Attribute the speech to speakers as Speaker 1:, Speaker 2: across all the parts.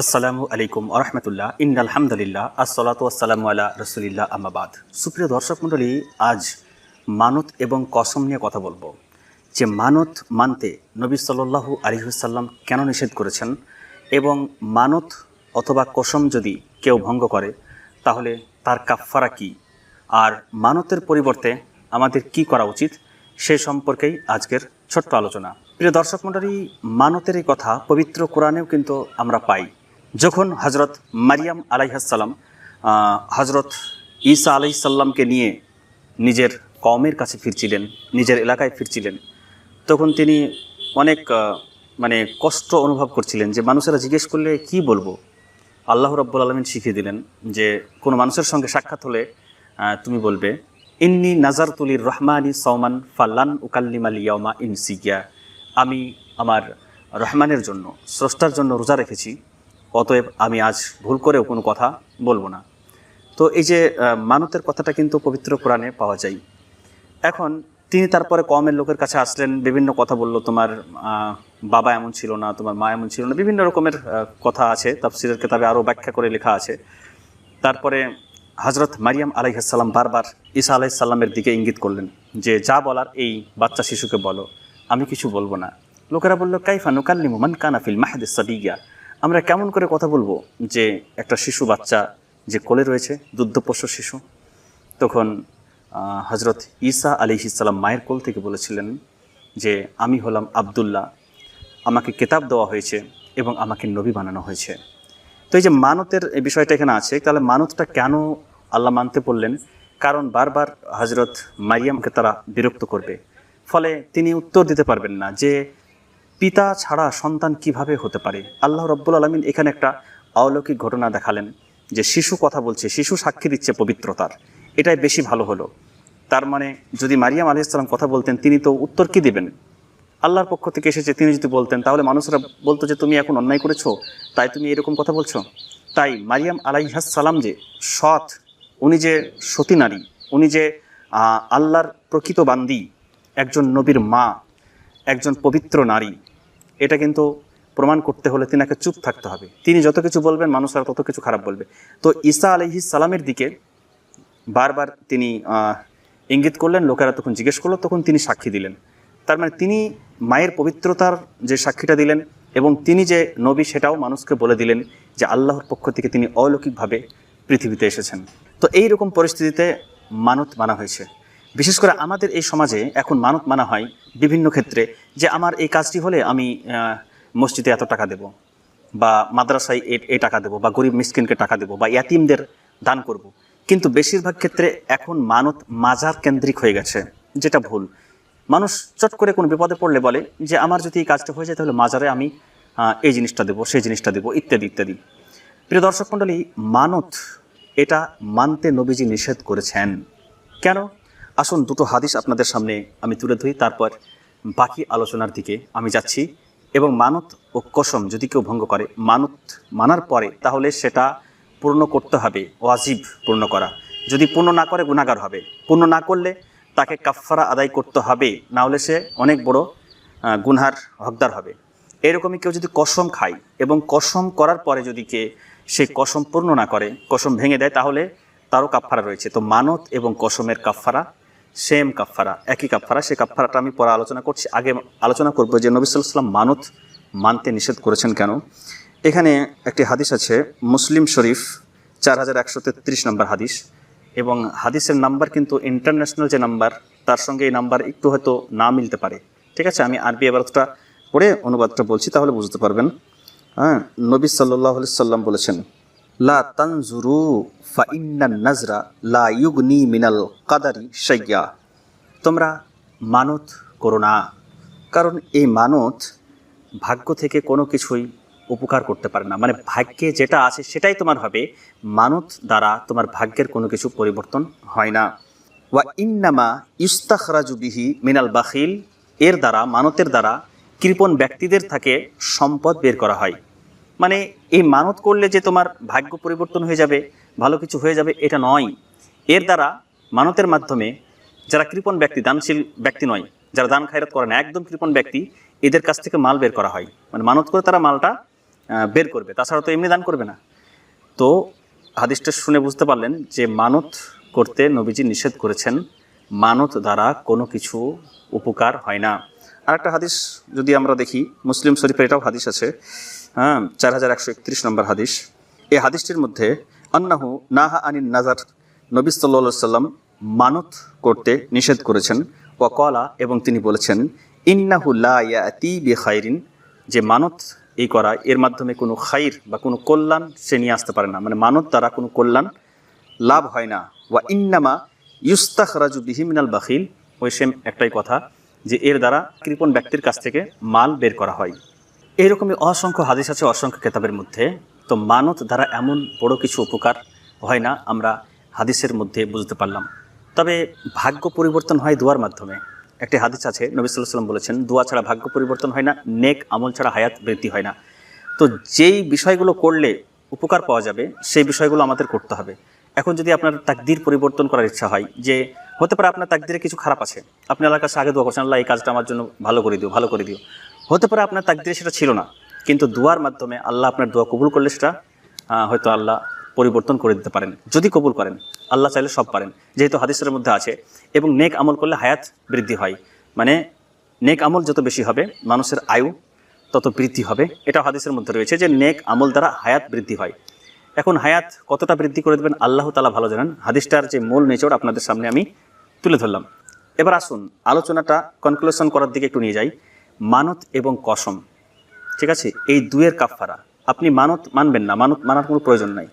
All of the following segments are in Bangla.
Speaker 1: আসসালামু আলাইকুম আরহামতুল্লাহ ইন আলহামদুলিল্লাহ আসসালাতু আসসালামু আলা রসুলিল্লাহ আমাবাদ সুপ্রিয় দর্শক মণ্ডলী, আজ মানত এবং কসম নিয়ে কথা বলব। যে মানত মানতে নবী সাল্লাল্লাহু আলিহুসাল্লাম কেন নিষেধ করেছেন এবং মানত অথবা কসম যদি কেউ ভঙ্গ করে, তাহলে তার কাফফারা কি? আর মানতের পরিবর্তে আমাদের কি করা উচিত? সে সম্পর্কেই আজকের ছোট্ট আলোচনা। প্রিয় দর্শক মণ্ডলী, মানতের এই কথা পবিত্র কোরআনেও কিন্তু আমরা পাই। যখন হজরত মারিয়াম আলাইহাসাল্লাম হজরত ঈসা আলাইসাল্লামকে নিয়ে নিজের কমের কাছে ফিরছিলেন, নিজের এলাকায় ফিরছিলেন, তখন তিনি অনেক মানে কষ্ট অনুভব করছিলেন যে মানুষেরা জিজ্ঞেস করলে কি বলব? আল্লাহ রব্বুল আলমিন শিখিয়ে দিলেন যে কোনো মানুষের সঙ্গে সাক্ষাৎ হলে তুমি বলবে, ইন্নি নাজার তুলির রহমানি সৌমান ফাল্লান উকাল্লিম আল ইয়মা ইনসিগিয়া। আমি আমার রহমানের জন্য, স্রষ্টার জন্য রোজা রেখেছি অতএব আমি আজ ভুল করেও কোনো কথা বলব না। তো এই যে মানতের কথাটা কিন্তু পবিত্র কোরআনে পাওয়া যায়। এখন তিনি তারপরে কমের লোকের কাছে আসলেন, বিভিন্ন কথা বলল, তোমার বাবা এমন ছিল না, তোমার মা এমন ছিল না, বিভিন্ন রকমের কথা আছে, তাফসিরের কিতাবে আরও ব্যাখ্যা করে লেখা আছে। তারপরে হজরত মারিয়াম আলাইহাসাল্লাম বারবার ঈসা আলাইসাল্লামের দিকে ইঙ্গিত করলেন যে, যা বলার এই বাচ্চা শিশুকে বলো, আমি কিছু বলব না। লোকেরা বলল, কাইফা নুকাল্লিমু মান কানাফিল মাহাদিস সাদিয়া আমরা কেমন করে কথা বলব যে একটা শিশু বাচ্চা যে কোলে রয়েছে, দুগ্ধপোষ্য শিশু? তখন হজরত ঈসা আলি ইসাল্লাম মায়ের কোল থেকে বলেছিলেন যে, আমি হলাম আবদুল্লাহ। আমাকে কেতাব দেওয়া হয়েছে এবং আমাকে নবী বানানো হয়েছে। তো এই যে মানতের বিষয়টা এখানে আছে, তাহলে মানতটা কেন আল্লাহ মানতে বললেন? কারণ বারবার হজরত মারিয়ামকে তারা বিরক্ত করবে। ফলে তিনি উত্তর দিতে পারবেন না যে পিতা ছাড়া সন্তান কীভাবে হতে পারে? আল্লাহ রব্বুল আলমিন এখানে একটা অলৌকিক ঘটনা দেখালেন, যে শিশু কথা বলছে, শিশু সাক্ষী দিচ্ছে পবিত্রতার। এটাই বেশি ভালো হলো। তার মানে যদি মারিয়াম আলি ইসলাম কথা বলতেন, তিনি তো উত্তর কি দিবেন? আল্লাহর পক্ষ থেকে এসেছে, তিনি যদি বলতেন, তাহলে মানুষরা বলতো যে, তুমি এখন অন্যায় করেছ? তাই তুমি এরকম কথা বলছো? তাই মারিয়াম আলাইহাস সালাম যে সৎ, উনি যে সতী নারী, উনি যে আল্লাহর প্রকৃত বান্দি, একজন নবীর মা, একজন পবিত্র নারী এটা কিন্তু প্রমাণ করতে হলে তিনাকে চুপ থাকতে হবে। তিনি যত কিছু বলবেন মানুষরা তত কিছু খারাপ বলবে। তো ঈসা আলহিস সালামের দিকে বারবার তিনি ইঙ্গিত করলেন, লোকেরা তখন জিজ্ঞেস করল, তখন তিনি সাক্ষী দিলেন। তার মানে তিনি মায়ের পবিত্রতার যে সাক্ষীটা দিলেন এবং তিনি যে নবী, সেটাও মানুষকে বলে দিলেন যে আল্লাহর পক্ষ থেকে তিনি অলৌকিকভাবে পৃথিবীতে এসেছেন। তো এই রকম পরিস্থিতিতে মানত মানা হয়েছে। বিশেষ করে আমাদের এই সমাজে এখন মানত মানা হয় বিভিন্ন ক্ষেত্রে যে আমার এই কাজটি হলে আমি মসজিদে এত টাকা দেব বা মাদ্রাসায় এই টাকা দেবো বা গরিব মিসকিনকে টাকা দেবো বা ইয়াতিমদের দান করব। কিন্তু বেশিরভাগ ক্ষেত্রে এখন মানত মাজার কেন্দ্রিক হয়ে গেছে, যেটা ভুল। মানুষ চট করে কোনো বিপদে পড়লে বলে যে আমার যদি এই কাজটা হয়ে যায় তাহলে মাজারে আমি এই জিনিসটা দেবো, সেই জিনিসটা দেবো, ইত্যাদি ইত্যাদি। প্রিয় দর্শক মণ্ডলী, মানত এটা মানতে নবীজি নিষেধ করেছেন। কেন? আসুন দুটো হাদিস আপনাদের সামনে আমি তুলে ধরি, তারপর বাকি আলোচনার দিকে আমি যাচ্ছি। এবং মানত ও কসম যদি কেউ ভঙ্গ করে, মানত মানার পরে তাহলে সেটা পূর্ণ করতে হবে, ওয়াজিব পূর্ণ করা। যদি পূর্ণ না করে গুণাগার হবে। পূর্ণ না করলে তাকে কাফফারা আদায় করতে হবে, না হলে সে অনেক বড় গুনহার হকদার হবে। এরকমই কেউ যদি কসম খায় এবং কসম করার পরে যদি কে সেই কসম পূর্ণ না করে, কসম ভেঙে দেয়, তাহলে তারও কাফফারা রয়েছে। তো মানত এবং কসমের কাফফারা সেম কাফফারা একই কাফফারা সেই কাফফারাটা আমি পরে আলোচনা করছি। আগে আলোচনা করব যে নবী আলাইহি মানত মানতে নিষেধ করেছেন কেন? এখানে একটি হাদিস আছে, মুসলিম শরীফ, চার হাজার একশো তেত্রিশ নম্বর হাদিস। এবং হাদিসের নাম্বার কিন্তু ইন্টারন্যাশনাল যে নাম্বার, তার সঙ্গে এই নাম্বার একটু হয়তো না মিলতে পারে। ঠিক আছে? আমি আরবি এবারটা পড়ে অনুবাদটা বলছি, তাহলে বুঝতে পারবেন। হ্যাঁ নবী সাল্লাহ সাল্লাম বলেছেন লা তানজুরু ফাইন্না নাজরা, লা ইউগনি মিনাল কাদারি শাইয়া। তোমরা মানত করো না, কারণ এই মানত ভাগ্য থেকে কোনো কিছুই উপকার করতে পারে না। মানে ভাগ্যে যেটা আছে সেটাই তোমার হবে। মানত দ্বারা তোমার ভাগ্যের কোনো কিছু পরিবর্তন হয় না। ওয়া ইন্নামা ইস্তাখরাজু বিহি মিনাল বাখিল, এর দ্বারা, মানতের দ্বারা কৃপণ ব্যক্তিদের থাকে সম্পদ বের করা হয়। মানে এই মানত করলে যে তোমার ভাগ্য পরিবর্তন হয়ে যাবে, ভালো কিছু হয়ে যাবে, এটা নয়। এর দ্বারা মানতের মাধ্যমে যারা কৃপণ ব্যক্তি, দানশীল ব্যক্তি নয়, যারা দান খায়রাত করে না, একদম কৃপণ ব্যক্তি, এদের কাছ থেকে মাল বের করা হয়। মানে মানত করে তারা মালটা বের করবে। তাছাড়া তো এমনি দান করবে না। তো হাদিসটা শুনে বুঝতে পারলেন যে মানত করতে নবীজি নিষেধ করেছেন। মানত দ্বারা কোনো কিছু উপকার হয় না। আর একটা হাদিস যদি আমরা দেখি, মুসলিম শরীফের এটাও হাদিস আছে। হ্যাঁ চার হাজার একশো একত্রিশ নম্বর হাদিস। এই হাদিসটির মধ্যে, আন্নাহু নাহা আনিন নাজার, নবী সাল্লা সাল্লাম মানত করতে নিষেধ করেছেন। ওয়াকলা এবং তিনি বলেছেন, ইন্নাহু লা ইয়াতি বি খাইরিন যে মানত এই করা, এর মাধ্যমে কোনো খাইর বা কোনো কল্যাণ সে নিয়ে আসতে পারে না। মানে মানত দ্বারা কোনো কল্যাণ লাভ হয় না। ওয়া ইন্নামা ইউস্তাখ রাজু বিহিমিনাল বাখিল। ওই সেম একটাই কথা, যে এর দ্বারা কৃপণ ব্যক্তির কাছ থেকে মাল বের করা হয়। এইরকমই অসংখ্য হাদিস আছে, অসংখ্য কেতাবের মধ্যে। তো মানত দ্বারা এমন বড় কিছু উপকার হয় না, আমরা হাদিসের মধ্যে বুঝতে পারলাম। তবে ভাগ্য পরিবর্তন হয় দুয়ার মাধ্যমে। একটি হাদিস আছে, নবী সাল্লাহ সাল্লাম বলেছেন, দুয়া ছাড়া ভাগ্য পরিবর্তন হয় না, নেক আমল ছাড়া হায়াত বৃদ্ধি হয় না। তো যেই বিষয়গুলো করলে উপকার পাওয়া যাবে, সেই বিষয়গুলো আমাদের করতে হবে। এখন যদি আপনার তাকদির পরিবর্তন করার ইচ্ছা হয়, যে হতে পারে আপনার তাকদিরে কিছু খারাপ আছে, আপনি আল্লাহর কাছে আগে দোয়া করছেন, আল্লাহ, এই কাজটা আমার জন্য ভালো করে দিও, ভালো করে দিও। হতে পারে আপনার তাকদিরে সেটা ছিল না, কিন্তু দোয়ার মাধ্যমে আল্লাহ আপনার দোয়া কবুল করলে সেটা হয়তো আল্লাহ পরিবর্তন করে দিতে পারেন, যদি কবুল করেন, আল্লাহ চাইলে সব পারেন, যেহেতু হাদিসের মধ্যে আছে, এবং নেক আমল করলে হায়াত বৃদ্ধি হয় মানে নেক আমল যত বেশি হবে, মানুষের আয়ু তত বৃদ্ধি হবে এটা হাদিসের মধ্যে রয়েছে যে নেক আমল দ্বারা হায়াত বৃদ্ধি হয়। এখন হায়াত কতটা বৃদ্ধি করে দেবেন, আল্লাহ তালা ভালো জানেন, হাদিসটার যে মূল নেচর আপনাদের সামনে আমি তুলে ধরলাম। এবার আসুন, আলোচনাটা কনক্লুশন করার দিকে একটু নিয়ে যাই। মানত এবং কসম। ঠিক আছে? এই দুয়ের কাফারা আপনি মানত মানবেন না, মানত মানার কোনো প্রয়োজন নাই।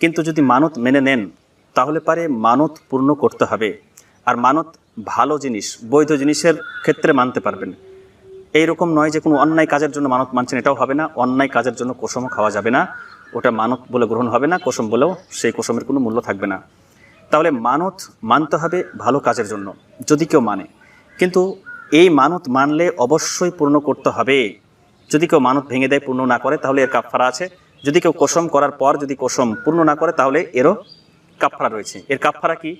Speaker 1: কিন্তু যদি মানত মেনে নেন, তাহলে পারে মানত পূর্ণ করতে হবে। আর মানত ভালো জিনিস, বৈধ জিনিসের ক্ষেত্রে মানতে পারবেন। এই রকম নয় যে কোনো অন্যায় কাজের জন্য মানত মানছেন, এটাও হবে না। অন্যায় কাজের জন্য কোসমও খাওয়া যাবে না। ওটা মানত বলে গ্রহণ হবে না, কোসম বলেও সেই কোসমের কোনো মূল্য থাকবে না। তাহলে মানত মানতে হবে ভালো কাজের জন্য, যদি কেউ মানে। কিন্তু এই মানত মানলে অবশ্যই পূর্ণ করতে হবে। যদি কেউ মানত ভেঙে দেয়, পূর্ণ না করে, তাহলে এর কাফারা আছে। যদি কেউ কোসম করার পর যদি কোসম পূর্ণ না করে, তাহলে এরও কাফারা রয়েছে। এর কাফারা কি?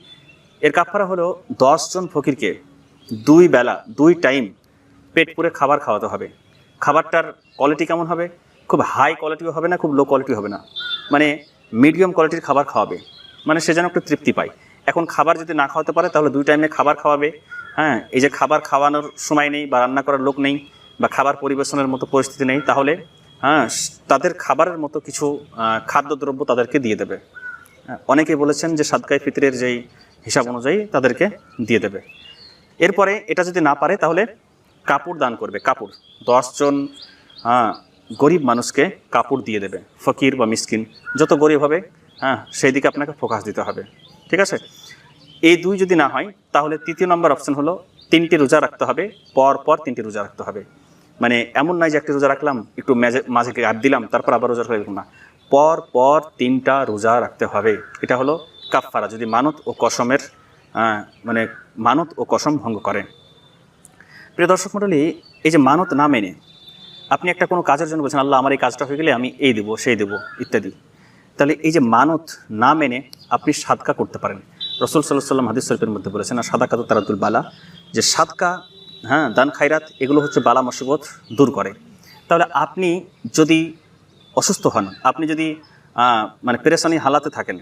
Speaker 1: এর কাফারা হলো দশজন ফকিরকে দুই বেলা, দুই টাইম পেট পুরে খাবার খাওয়াতে হবে। খাবারটার কোয়ালিটি কেমন হবে? খুব হাই কোয়ালিটিও হবে না, খুব লো কোয়ালিটি হবে না। মানে মিডিয়াম কোয়ালিটির খাবার খাওয়াবে। মানে সে যেন একটু তৃপ্তি পায়। এখন খাবার যদি না খাওয়াতে পারে, তাহলে দুই টাইমে খাবার খাওয়াবে। হ্যাঁ এই যে খাবার খাওয়ানোর সময় নেই বা রান্না করার লোক নেই বা খাবার পরিবেশনের মতো পরিস্থিতি নেই তাহলে হ্যাঁ তাদের খাবারের মতো কিছু খাদ্যদ্রব্য তাদেরকে দিয়ে দেবে। হ্যাঁ, অনেকে বলেছেন যে সাদকাই ফিতরের যেই হিসাব অনুযায়ী তাদেরকে দিয়ে দেবে। এরপরে এটা যদি না পারে তাহলে কাপড় দান করবে কাপড়। দশজন হ্যাঁ গরিব মানুষকে কাপড় দিয়ে দেবে ফকির বা মিসকিন যত গরিব হবে হ্যাঁ সেই দিকে আপনাকে ফোকাস দিতে হবে। ঠিক আছে? এই দুই যদি না হয়, তাহলে তৃতীয় নম্বর অপশন হলো তিনটি রোজা রাখতে হবে, পর পর তিনটি রোজা রাখতে হবে। মানে এমন নয় যে একটা রোজা রাখলাম, একটু মাঝে মাঝে গ্যাপ দিলাম, তারপর আবার রোজা রাখলাম না। পর পর তিনটা রোজা রাখতে হবে। এটা হলো কাফফারা, যদি মানত ও কসমের মানে মানত ও কসম ভঙ্গ করেন প্রিয় দর্শক মণ্ডলী, এই যে মানত না মেনে, আপনি একটা কোনো কাজের জন্য বলছেন, আল্লাহ, আমার এই কাজটা হয়ে গেলে আমি এই দেবো, সেই দেবো, ইত্যাদি। তাহলে এই যে মানত না মেনে, আপনি সাদকা করতে পারেন। রসুল সাল্লাহ সাল্লাম হাদিস শরীফের মধ্যে বলেছেন, আর সাদা কাতু তারাতুল বালা যে সাদকা হ্যাঁ দান খাইরাত এগুলো হচ্ছে বালা মুসিবত দূর করে। তাহলে আপনি যদি অসুস্থ হন, আপনি যদি মানে পেরেশানি হালাতে থাকেন,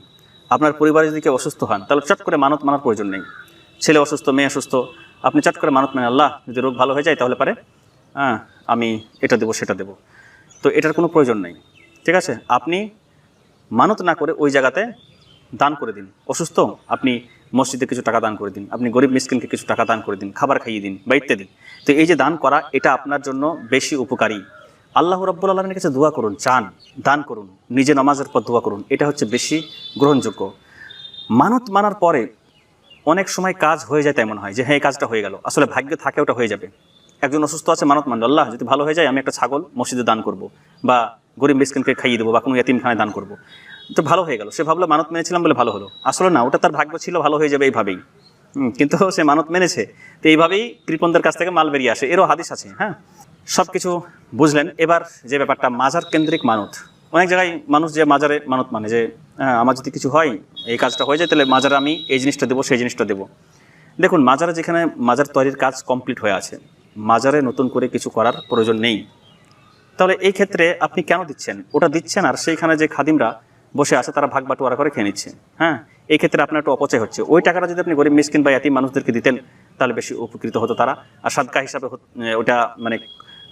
Speaker 1: আপনার পরিবারে যদি কেউ অসুস্থ হন, তাহলে চট করে মানত মানার প্রয়োজন নেই। ছেলে অসুস্থ, মেয়ে অসুস্থ, আপনি চট করে মানত মানে আল্লাহ, যদি রোগ ভালো হয়ে যায় তাহলে পারে হ্যাঁ আমি এটা দেবো, সেটা দেবো। তো এটার কোনো প্রয়োজন নেই, ঠিক আছে? আপনি মানত না করে ওই জায়গাতে দান করে দিন। অসুস্থ, আপনি মসজিদে কিছু টাকা দান করে দিন। আপনি গরিব মিসকিনকে কিছু টাকা দান করে দিন, খাবার খাইয়ে দিন বা ইত্যাদি তো এই যে দান করা, এটা আপনার জন্য বেশি উপকারী। আল্লাহ রব্বুল আলমের কাছে দোয়া করুন, চান, দান করুন, নিজে নামাজের পর দোয়া করুন, এটা হচ্ছে বেশি গ্রহণযোগ্য। মানত মানার পরে অনেক সময় কাজ হয়ে যায় তেমন হয় যে হ্যাঁ এই কাজটা হয়ে গেল, আসলে ভাগ্য থাকে ওটা হয়ে যাবে। একজন অসুস্থ আছে, মানত মানল, আল্লাহ, যদি ভালো হয়ে যায়, আমি একটা ছাগল মসজিদে দান করব বা গরিব মিসকিনকে খাইয়ে দেবো বা কোনো ইয়াতিমখানায় দান করব। তো ভালো হয়ে গেল। সে ভাবলো মানত মেনেছিলাম বলে ভালো হলো। আসলে না ওটা তার ভাগ্য ছিল ভালো হয়ে যাবে এইভাবেই। কিন্তু সে মানত মেনেছে। তো এইভাবেই কৃপনদের কাছ থেকে মাল বেরিয়ে আসে। এরও হাদিস আছে হ্যাঁ? সব কিছু বুঝলেন। এবার যে ব্যাপারটা মাজার কেন্দ্রিক মানত। অনেক জায়গায় মানুষ যে মাজারে মানত মানে যে হ্যাঁ, আমার যদি কিছু হয় এই কাজটা হয়ে যায় তাহলে মাজারে আমি এই জিনিসটা দেবো সেই জিনিসটা দেবো। দেখুন মাজারে যেখানে মাজার তৈরির কাজ কমপ্লিট হয়ে আছে মাজারে নতুন করে কিছু করার প্রয়োজন নেই। তাহলে এই ক্ষেত্রে আপনি কেন দিচ্ছেন? ওটা দিচ্ছেন আর সেইখানে যে খাদিমরা বসে আছে, তারা ভাগ বাটোয়ারা করে খেয়ে নিচ্ছে। হ্যাঁ? এই ক্ষেত্রে আপনার একটু অপচয় হচ্ছে। ওই টাকাটা যদি আপনি গরিব, মিসকিন বা এতিম মানুষদেরকে দিতেন, তাহলে বেশি উপকৃত হতো তারা। আর সাদকা হিসাবে ওটা মানে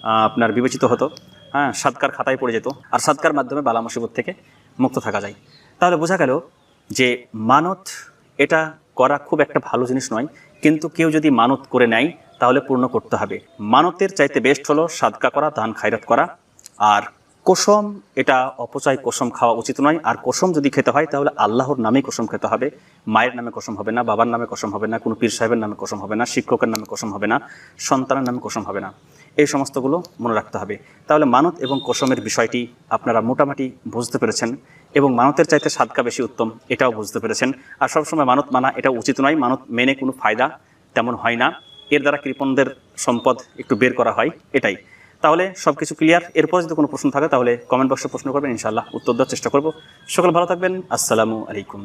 Speaker 1: আপনার বিবেচিত হতো। হ্যাঁ? সাদকার খাতায় পড়ে যেত। আর সাদকার মাধ্যমে বালা মুসিবত থেকে মুক্ত থাকা যায়। তাহলে বোঝা গেল যে মানত, এটা করা খুব একটা ভালো জিনিস নয়। কিন্তু কেউ যদি মানত করে নেয়, তাহলে পূর্ণ করতে হবে। মানতের চাইতে বেস্ট হলো সাদকা করা দান খায়রাত করা। আর কোসম, এটা অপচয় কোসম খাওয়া উচিত নয়। আর কোসম যদি খেতে হয়, তাহলে আল্লাহর নামেই কোসম খেতে হবে। মায়ের নামে কোসম হবে না, বাবার নামে কোসম হবে না, কোনো পীর সাহেবের নামে কোসম হবে না, শিক্ষকের নামে কোসম হবে না, সন্তানের নামে কোসম হবে না। এই সমস্তগুলো মনে রাখতে হবে। তাহলে মানত এবং কোসমের বিষয়টি আপনারা মোটামুটি বুঝতে পেরেছেন এবং মানতের চাইতে সাদকা বেশি উত্তম, এটাও বুঝতে পেরেছেন। আর সবসময় মানত মানা, এটা উচিত নয়। মানত মেনে কোনো ফায়দা তেমন হয় না। এর দ্বারা কৃপণদের সম্পদ একটু বের করা হয়, এটাই। তাহলে সব কিছু ক্লিয়ার এরপর যদি কোনো প্রশ্ন থাকে তাহলে কমেন্ট বক্সে প্রশ্ন করবেন ইনশাল্লাহ উত্তর দেওয়ার চেষ্টা করব। সকল ভালো থাকবেন, আসসালামু আলাইকুম।